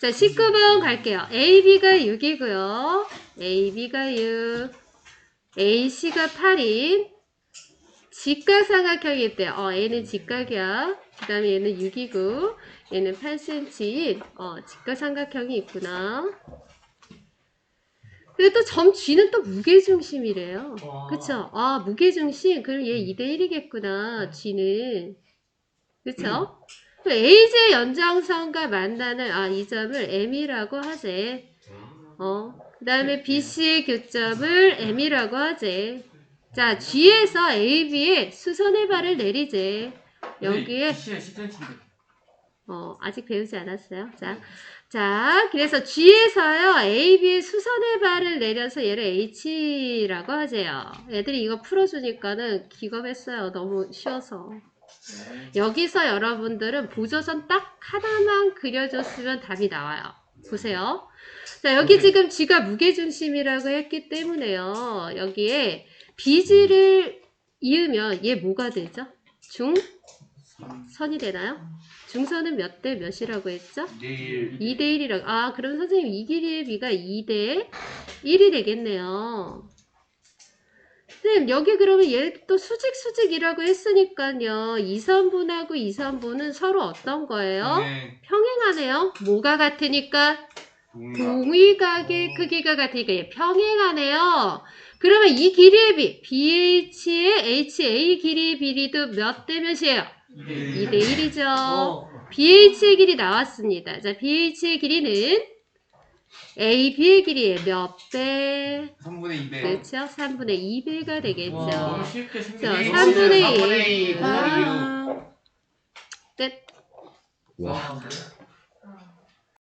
자, 19번 갈게요. AB가 6이고요. AB가 6. AC가 8인. 직각삼각형이 있대요. 어, A는 직각이야. 그 다음에 얘는 6이고, 얘는 8cm인, 어, 직각삼각형이 있구나. 그리고 또 점 G는 또 무게중심이래요. 와. 그쵸? 아, 무게중심? 그럼 얘 2대1이겠구나, G는. 그쵸? 또 AJ 연장선과 만나는, 아, 이 점을 M이라고 하재. 어. 그 다음에 BC의 교점을 M이라고 하재. 자, G에서 AB에 수선의 발을 내리재. 여기에, 시에 10cm. 어, 아직 배우지 않았어요. 자, 자, 그래서 G에서요, AB의 수선의 발을 내려서 얘를 H라고 하재요. 애들이 이거 풀어주니까는 기겁했어요. 너무 쉬워서. 여기서 여러분들은 보조선 딱 하나만 그려줬으면 답이 나와요. 보세요. 자, 여기 네. 지금 G가 무게중심이라고 했기 때문에요. 여기에 BG를 이으면 얘 뭐가 되죠? 중? 선이 되나요? 중선은 몇 대 몇이라고 했죠? 내일 2대 1이라고. 아, 그럼 선생님 이 길이의 비가 2대 1이 되겠네요. 선생님, 여기 그러면 얘 또 수직 수직이라고 했으니까요. 2선분하고 2선분은 서로 어떤 거예요? 네. 평행하네요. 뭐가 같으니까? 동위각의 크기가 같으니까 얘 평행하네요. 그러면 이 길이의 비, BH의 HA 길이 비리도 몇 대 몇이에요? 2대 1이죠. 어. BH의 길이 나왔습니다. 자, BH의 길이는 AB의 길이의 몇 배? 3분의 2배. 그렇죠? 3분의 2배가 되겠죠. 와, 쉽게 자, 생겼네. 3분의 3분의 1. 2. 아, 끝. 와.